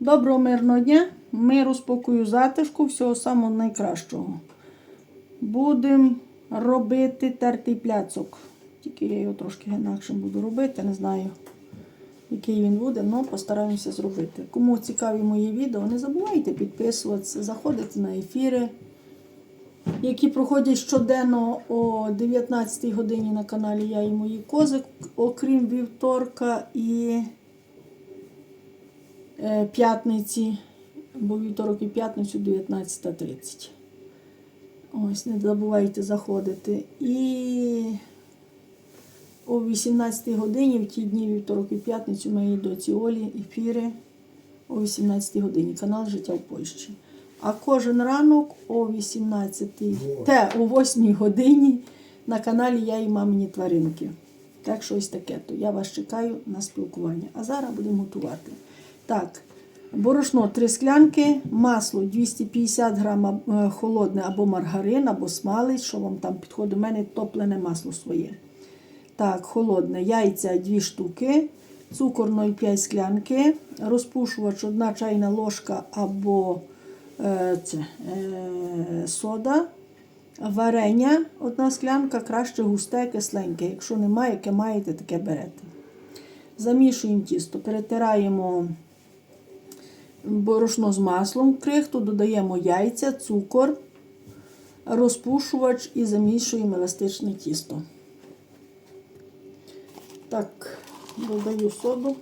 Доброго мирного дня, миру, спокою, затишку, всього самого найкращого. Будемо робити тертий пляцок. Тільки я його трошки інакше буду робити, не знаю, який він буде, але постараємося зробити. Кому цікаві мої відео, не забувайте підписуватися, заходити на ефіри, які проходять щоденно о 19 годині на каналі Я і мої кози, окрім вівторка і п'ятниці, бо вівторок і п'ятницю 19.30. Ось, не забувайте заходити. І о 18 годині, в ті дні вівторок і п'ятницю, моїй доці Олі ефіри о 18 годині. Канал Життя в Польщі. А кожен ранок о 18 те о 8 годині на каналі Я і мамині тваринки. Так, щось таке. То я вас чекаю на спілкування. А зараз будемо готувати. Так, борошно 3 склянки, масло 250 грам е, холодне або маргарин, або смалець, що вам там підходить. У мене топлене масло своє. Так, холодне, яйця 2 штуки, цукор 0,5 склянки, розпушувач 1 чайна ложка або е, це, е, сода, варення, одна склянка, краще густе, кисленьке. Якщо немає, яке маєте, таке берете. Замішуємо тісто, перетираємо борошно з маслом, крихту, додаємо яйця, цукор, розпушувач і замішуємо еластичне тісто. Так, додаю соду.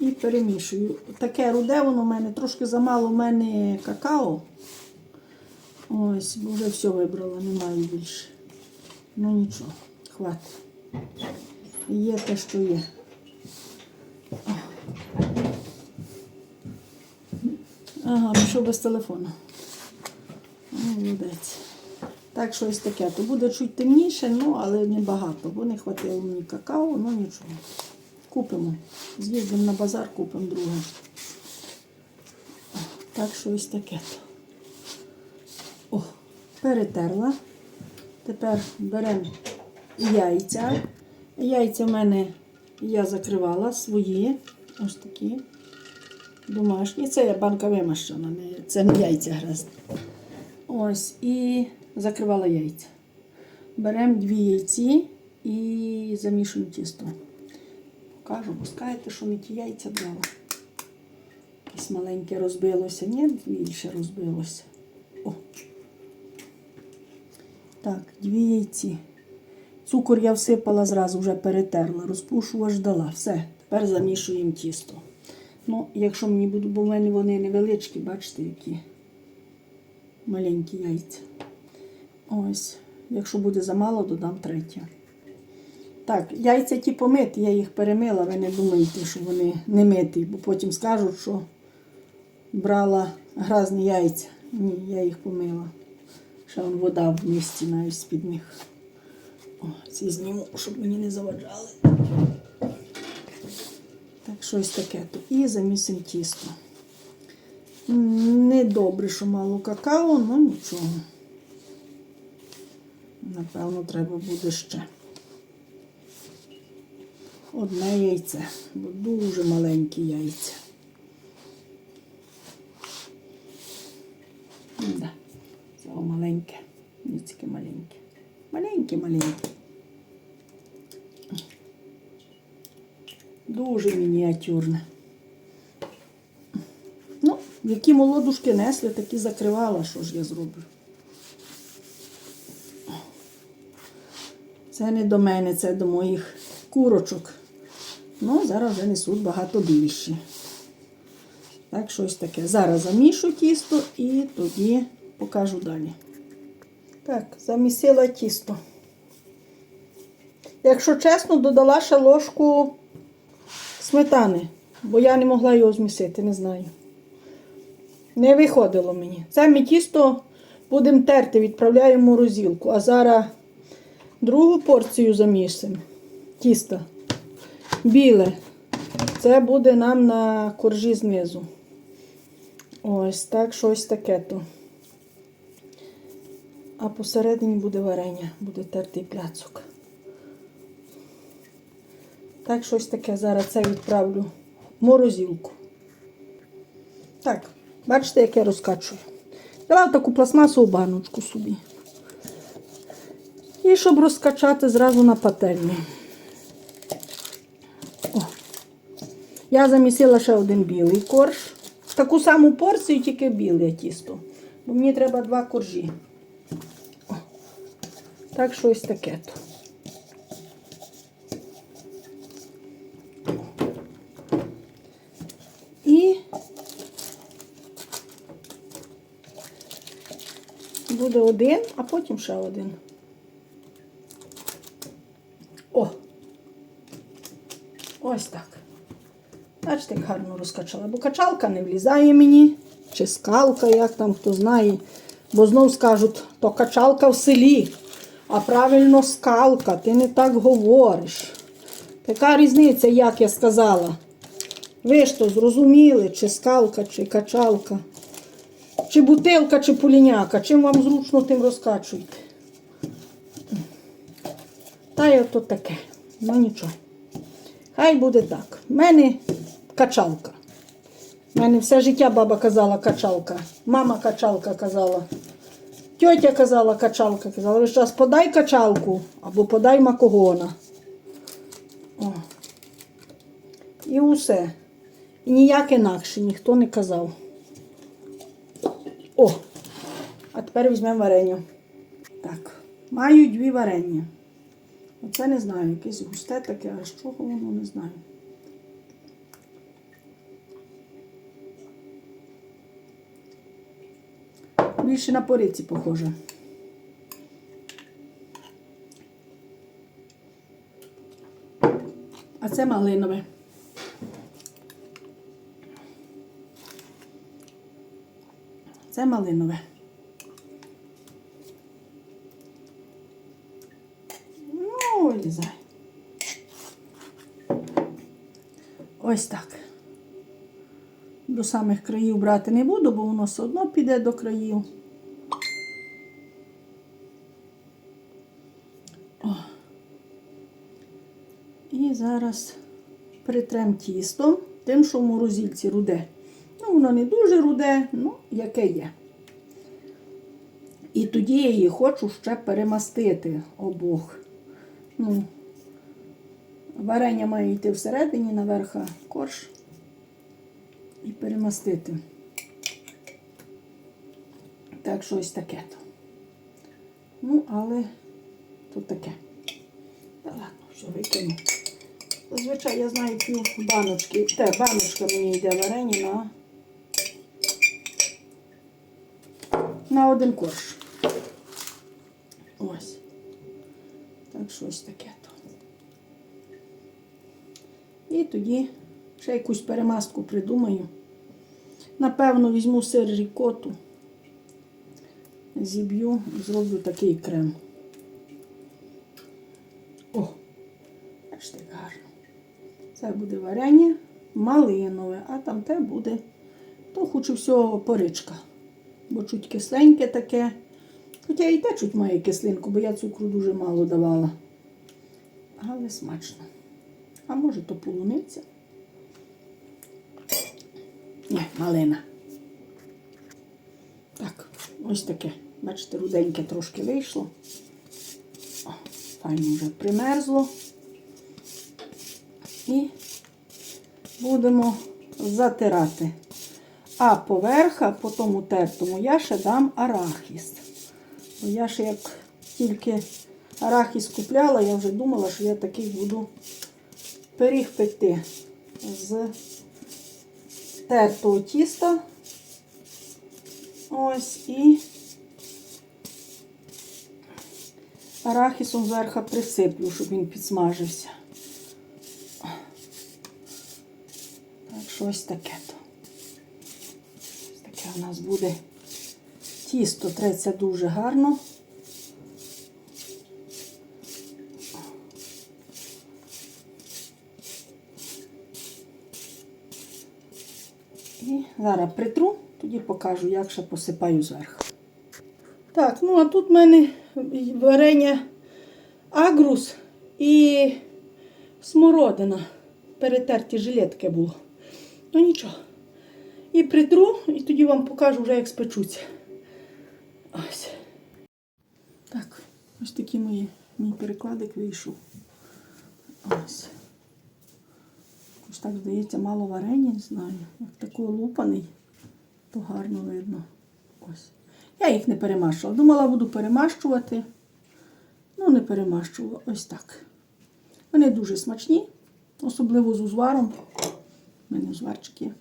І перемішую. Таке руде воно в мене, трошки замало в мене какао. Ось, вже все вибрала, немає більше. Ну нічого, хватить. Є те, що є. Ага, пішов без телефону. Молодець. Так, щось таке. То буде чуть темніше, ну, але не багато, бо не хватило мені какао, ну нічого. Купимо. З'їздимо на базар, купимо друге. Так, щось таке. О, перетерла. Тепер беремо яйця. Яйця в мене я закривала свої. Ось такі. Домашні. Це я банка вимащена, це не яйця гризти. Ось, і закривала яйця. Беремо дві яйці і замішуємо тісто. Покажу, бо скажете, що не ті яйця брала. Якесь маленьке розбилося. Ні, більше розбилося. Так, дві яйці. Цукор я всипала зразу, вже перетерла, розпушувач дала. Все, тепер замішуємо тісто. Ну, якщо мені будуть, бо в мене вони невеличкі, бачите, які маленькі яйця. Ось, якщо буде замало, додам третє. Так, яйця ті помиті, я їх перемила, ви не думайте, що вони не миті, бо потім скажуть, що брала гразні яйця. Ні, я їх помила. Ще вон вода в місті навіть з-під них. О, ці зніму, щоб мені не заваджали. Так, щось таке. то. І замісимо тісто. М, Не добре, що мало какао, але нічого. Напевно, треба буде ще. Одне яйце, бо дуже маленькі яйця. Маленьке. Ні, тільки маленьке. Маленьке, маленьке. Дуже мініатюрне. Ну, які молодушки несли, такі закривала, що ж я зроблю. Це не до мене, це до моїх курочок. Ну, зараз вже несуть багато більше. Так, щось таке. Зараз замішу тісто і тоді покажу далі. Так, замісила тісто. Якщо чесно, додала ще ложку сметани, бо я не могла його змісити, не знаю. Не виходило мені. Це ми тісто будемо терти, відправляємо в морозилку. А зараз другу порцію замісимо. Тіста. Біле. Це буде нам на коржі знизу. Ось так, щось таке то. А посередині буде варення, буде тертий пляцок. Так, щось таке зараз це відправлю в морозилку. Так, бачите, як я розкачую. Дала таку пластмасову баночку собі. І щоб розкачати зразу на пательні. О. Я замісила ще один білий корж. Таку саму порцію, тільки біле тісто. Бо мені треба два коржі. Так щось таке то. І буде один, а потім ще один. О! Ось так. Бачите, як гарно розкачала. Бо качалка не влізає мені, чи скалка, як там хто знає. Бо знов скажуть, то качалка в селі, а правильно скалка, ти не так говориш. Така різниця, як я сказала. Ви ж то зрозуміли, чи скалка, чи качалка, чи бутилка, чи поліняка. Чим вам зручно, тим розкачуйте. Та й ото таке. Ну нічого. Хай буде так. У мене качалка. У мене все життя баба казала качалка. Мама качалка казала. Тьотя казала качалка. Казала, весь час подай качалку або подай макогона. О. І усе. І ніяк інакше ніхто не казав. О! А тепер візьмемо варення. Так, маю дві варення. Оце не знаю, якесь густе таке, а з чого воно не знаю. Більше на пориці похоже. А це малинове. Це малинове. Ну, вилізай. Ось так. До самих країв брати не буду, бо воно все одно піде до країв. Зараз притрем тісто, тим, що в морозильці руде. Ну, воно не дуже руде, ну, яке є. І тоді я її хочу ще перемастити обох. Ну, варення має йти всередині, наверх корж і перемастити. Так, щось таке то. Ну, але тут таке. Та ладно, що викину. Зазвичай я знаю пів баночки. Те, баночка мені йде варення на, на один корж. Ось. Так, щось таке то. І тоді ще якусь перемастку придумаю. Напевно, візьму сир рікоту, зіб'ю і зроблю такий крем. О, бачите, як гарно. Це буде варення малинове, а там те буде, то хочу всього поричка. Бо чуть кисленьке таке. Хоча і те чуть має кислинку, бо я цукру дуже мало давала. Але смачно. А може то полуниця? Ні, малина. Так, ось таке. Бачите, руденьке трошки вийшло. О, файно вже примерзло. І будемо затирати. А поверха, по тому тертому, я ще дам арахіс. Я ще як тільки арахіс купляла, я вже думала, що я такий буду пиріг пекти з тертого тіста. Ось і арахісом зверху присиплю, щоб він підсмажився. Так що ось таке. Ось таке у нас буде. Тісто треться дуже гарно. І зараз притру, тоді покажу, як ще посипаю зверху. Так, ну а тут в мене варення агрус і смородина. Перетерті жилетки було. Ну нічого. І притру, і тоді вам покажу вже, як спечуться. Ось. Так, ось такі мої, мій перекладик вийшов. Ось. Ось так здається, мало варення, не знаю. Як такий лупаний, то гарно видно. Ось. Я їх не перемащувала. Думала, буду перемащувати. Ну, не перемащувала. Ось так. Вони дуже смачні, особливо з узваром. У мене узварчик є.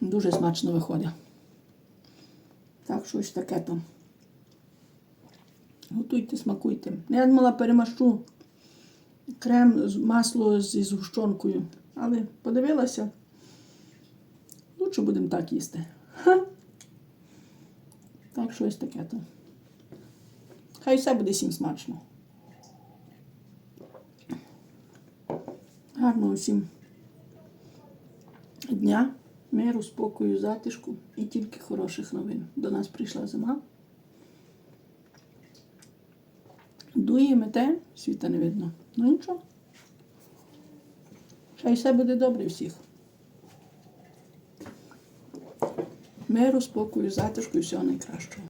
Дуже смачно виходить. Так, щось таке там. Готуйте, смакуйте. Я думала, перемащу крем, масло зі згущенкою. Але подивилася. Лучше будемо так їсти. Ха. Так, щось таке там. Хай все буде всім смачно. Гарного всім дня, миру, спокою, затишку і тільки хороших новин. До нас прийшла зима. Дує, мете, світа не видно. Ну нічого. Хай все буде добре всіх. Миру, спокою, затишку і всього найкращого.